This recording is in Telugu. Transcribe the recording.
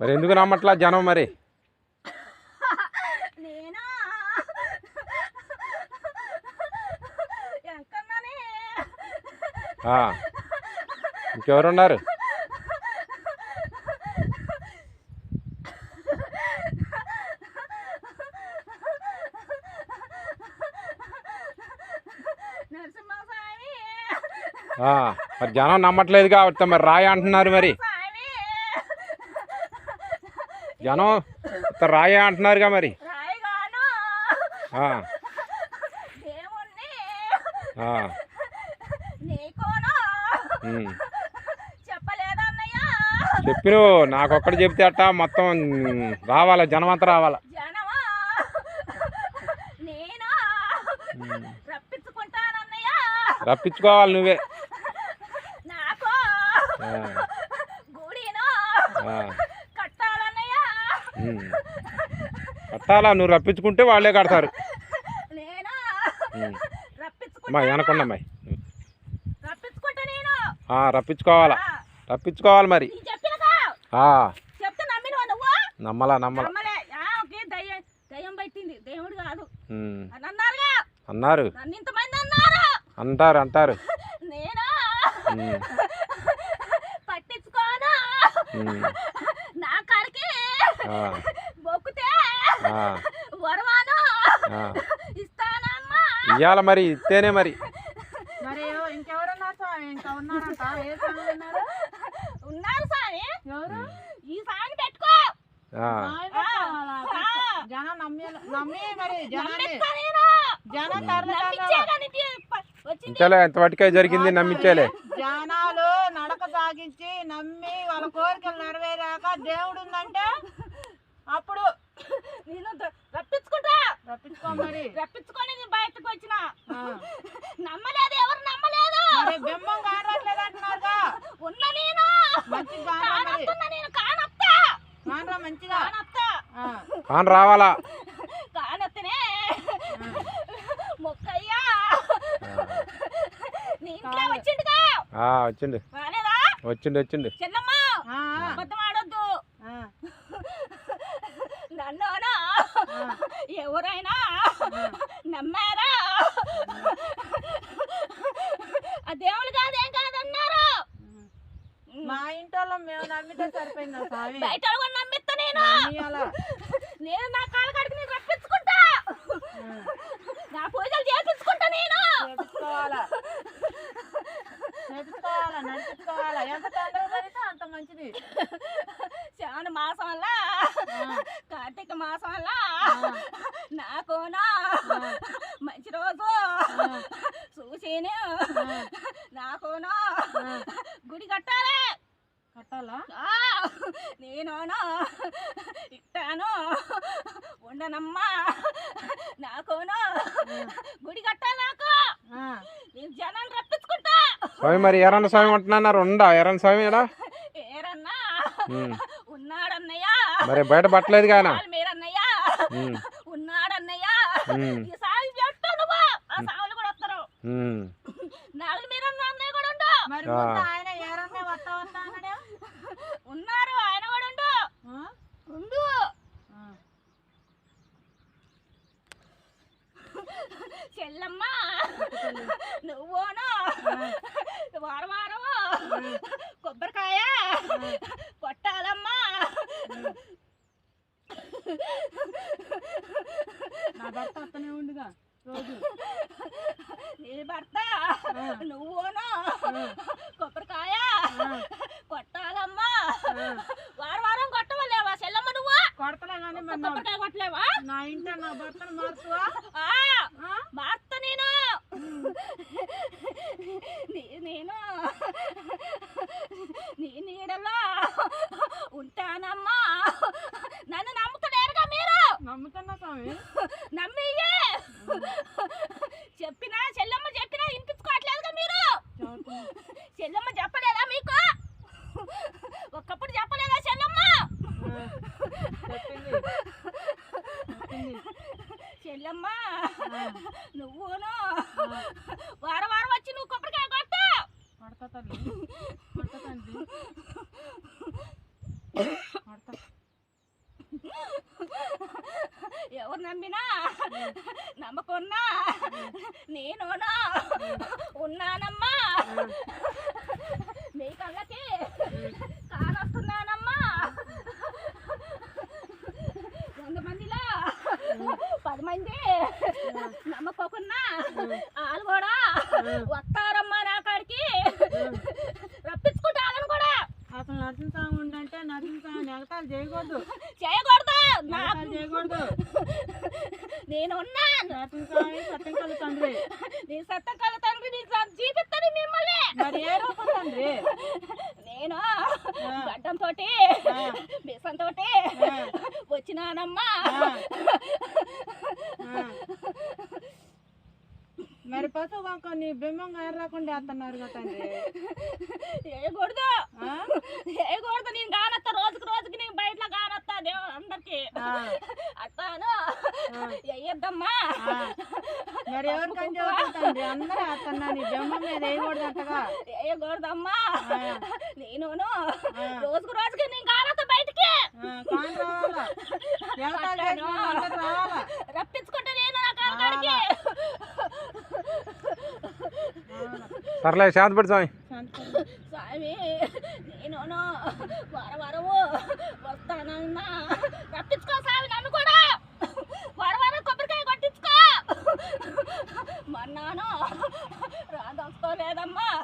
మరి ఎందుకు నమ్మట్లా జనం మరి. ఇంకెవరున్నారు? మరి జనం నమ్మట్లేదు కాబట్టి మరి రాయి అంటున్నారు మరి. జనం రాయి అంటున్నారుగా మరి. చెప్పిను నాకొక్కటి చెప్తే అట్ట మొత్తం రావాలా జనం అంతా రావాలా రప్పించుకోవాలి నువ్వే నాకు ఆ, గుడిను ఆ, కట్టాలన్నయ్య ఉమ్. కట్టాలా? నువ్వు రప్పించుకుంటే వాళ్ళే కడతారు. అమ్మాయి నేను? ఆ, రప్పించుకోవాలా? రప్పించుకోవాలి మరి. నమ్మలా నమ్మలా. అన్నారు. అంటారు అంటారు. పట్టించుకోను? మొక్కుతే ఆ, వరవాను ఆ. ఇస్తానమ్మా. ఇయ్యాల మరి ఇస్తేనే మరి. మరి ఎవ- ఇంకెవరున్నారు స్వామి? ఇంకా ఉన్నారంట? ఏ స్వామి ఉన్నారు? ఉన్నారు సామి ఎవరు? ఈ సామి పెట్టుకో. ఆ, స్వామి పెట్టుకోవాలా? పెట్టుకో. జనం నమ్మి నమ్మి మరి జనాన్ని. నమ్మిస్తా నేను. జనం తరలి నమ్మించేగా నీకు ప- వచ్చింది. ఇంతలే ఎంతవరకే జరిగింది నమ్మించేలే. జనాలు నడక సాగించి నమ్మి వాళ్ళ కోరికలు నెరవేరాక దేవుడు ఉందంటే అప్పుడు నేను రప్పించుకుంటా. రప్పించుకో మరి. రప్పించుకొని నేను బయటకు వచ్చిన. నమ్మలేదు ఎవరు నమ్మలేదు. బింబం కానట్లేదు అంటున్నారుగా ఉన్న నేను. కానొస్తున్నా నేను కానొత్తా. కానరా మంచిగా? కానొత్తా. ఆ. కాని రావాలా? కానొత్తనే. మొక్కయ్యా. నీ ఇంట్లో వచ్చిండుగా. ఆ, వచ్చిండు. రాలేదా? వచ్చిండు వచ్చిండు. చెల్లమ్మ ఆ. అబద్ధం ఆడొద్దు ఆ. నన్ను ఎవరైనా నమ్మారా? ఆ దేవుడు కాదేం కాదన్నారు మా ఇంట్లో మేము నమ్మితే సరిపోయిందా బయట నమ్మిస్తా? నేను నా కాళ్ళ కాడికి నేను రప్పించుకుంటా నా పూజలు చేపించుకుంటా నేను చేపించుకోవాలా చేపించుకోవాలా నడిపించుకోవాలా ఎంత తొందరగా జరిగితే అంత మంచిది శ్రావణ మాసం వల్ల ఆ. కార్తీక మాసం వల్ల ఆ. నాకునా. మంచి రోజు. చూసేను. నాకునా. గుడి కట్టాలి. కట్టాలా? ఆ, నేనునా. ఇట్టాను. ఉండనమ్మా. నాకునా. గుడి కట్టాలి నాకు. ఆ. నేను జనాలు రప్పించుకుంటా. స్వామి మరి ఎర్రన్న స్వామి అంటున్నారు. ఉండా. ఎర్రన్న స్వామి? ఏరన్నా. ఉమ్. ఉన్నాడన్నయ్య మరి బయట పట్టలేదు కానా. ఉన్నాడన్నయ్య. సాగు నువ్వు ఆ సాగులు కూడా వస్తారు. నాలుగు అన్నయ్య కూడా ఉండు. మరి ఆయన ఏరన్నే వస్తా వస్తా అన్నాడే? ఉన్నారు ఆయన కూడా ఉండు. ఆ? ఉండు. ఆ. చెల్లమ్మ నువ్వును. వారం వారం కొబ్బరికాయ కొట్టాలమ్మా నా భర్త అత్తనే ఉండుగా రోజు నీ భర్త నువ్వును. కొబ్బరికాయ. కొట్టాలమ్మా. వారం వారం కొట్టవలేవా? చెల్లమ్మ నువ్వు? కొడతలే కానీ కొబ్బరికాయ కొట్టలేవా? నా ఇంట నా భర్తను మార్చువా? మార్త నేను. నీ- నేను. నీ నీడలో ఉంటానమ్మా. నన్ను నమ్ముతలేరుగా మీరు? నమ్ముతున్నా స్వామి నమ్మియే చెప్పినా చెల్లమ్మ చెప్పినా వినిపించుకోవట్లేదుగా మీరు చదువుతున్నా. చెల్లమ్మ చెప్పలేదా మీకు ఒక్కప్పుడు చెప్పలేదా చెల్లమ్మ ఆ. చెప్పింది చెప్పింది చెల్లమ్మ ఆ. నువ్వును. వారం వారం వచ్చి నువ్వు కొబ్బరికాయ కొట్ట. కొడతా తల్లి. కొడతా తండ్రి కొడతా ఎవరు నమ్మినా? నమ్మకున్నా? నేనునా? ఉన్నానమ్మా నీ కళ్ళకి కానొస్తున్నానమ్మా వంద మందిలో పది మంది నమ్మకోకున్నా వాళ్ళు కూడా వస్తారమ్మా నా కాడికి. రప్పించుకుంటాను కూడా. అసలు నటించా ఉండంటే నటించా నెగతాలు చేయకూడదు. చేయకూడదు? చేయకూడదు. నేను ఉన్నాను నటించా సత్యం కలు తండ్రి. నీ సత్తం కల తండ్రి నీ జీవిస్తాను మిమ్మల్ని. మరి ఏ రూపం తండ్రి? నేను. గడ్డం తోటి. బిసం తోటి. వచ్చినానమ్మా ఆ. ఆ. మరి పశువు వంక నీ బింబం రాకుండా వేస్తున్నారు కదా తండ్రి వేయకూడదు ఆ? వేయకూడదు నేను కానత్తా రోజుకి రోజుకి నేను బయట కానత్తా దేవ అందరికి. అత్తాను. వేయద్దమ్మా. మరి ఎవరికని అందరూ వేస్తున్నా నీ బింబం మీద వేయకూడదంటగా వేయకూడదమ్మా ఆ. నేను. రోజుకు రోజుకి నేను కానత్తా బయటికి ఆ, కాని రావాలా ఎగతాళి చేసిన వాళ్ళు అందరూ రావాలా రప్పించుకుంటే నేను నా కాలకాడికి పర్లేదు సర్లే శాంతపడి స్వామి. స్వామి నేను వారం వారము వస్తానన్నా. రప్పించుకో స్వామి నన్ను.